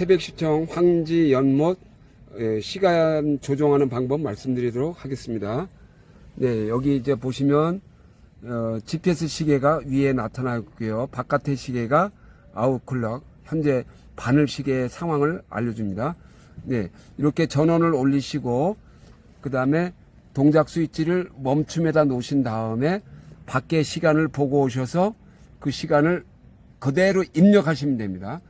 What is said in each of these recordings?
태백시청 황지 연못 에, 시간 조정하는 방법 말씀드리도록 하겠습니다. 네, 여기 이제 보시면 어, GPS 시계가 위에 나타나고요. 바깥의 시계가 아웃클럭, 현재 바늘 시계의 상황을 알려줍니다. 네, 이렇게 전원을 올리시고 그 다음에 동작 스위치를 멈춤에다 놓으신 다음에 밖의 시간을 보고 오셔서 그 시간을 그대로 입력하시면 됩니다.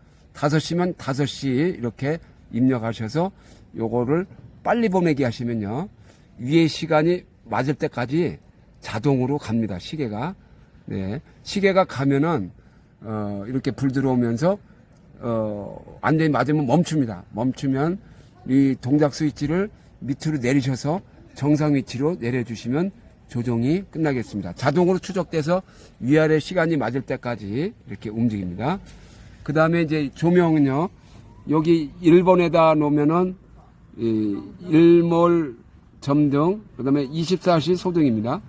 5시면 5시 이렇게 입력하셔서 요거를 빨리 보내기 하시면요. 위에 시간이 맞을 때까지 자동으로 갑니다. 시계가. 네. 시계가 가면은 어 이렇게 불 들어오면서 어 완전히 맞으면 멈춥니다. 멈추면 이 동작 스위치를 밑으로 내리셔서 정상 위치로 내려주시면 조정이 끝나겠습니다. 자동으로 추적돼서 위아래 시간이 맞을 때까지 이렇게 움직입니다. 그 다음에 이제 조명은요, 여기 1번에다 놓으면은, 이 일몰 점등, 그 다음에 24시 소등입니다.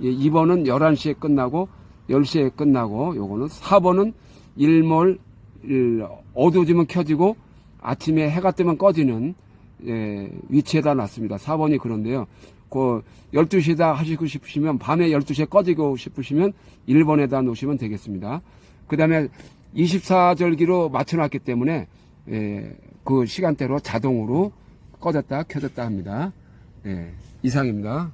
2번은 11시에 끝나고, 10시에 끝나고, 요거는 4번은 일몰, 일, 어두워지면 켜지고, 아침에 해가 뜨면 꺼지는, 예, 위치에다 놨습니다. 4번이 그런데요. 그 12시다 하시고 싶으시면 밤에 12시에 꺼지고 싶으시면 1번에다 놓으시면 되겠습니다. 그 다음에 24절기로 맞춰놨기 때문에 예, 그 시간대로 자동으로 꺼졌다 켜졌다 합니다. 예, 이상입니다.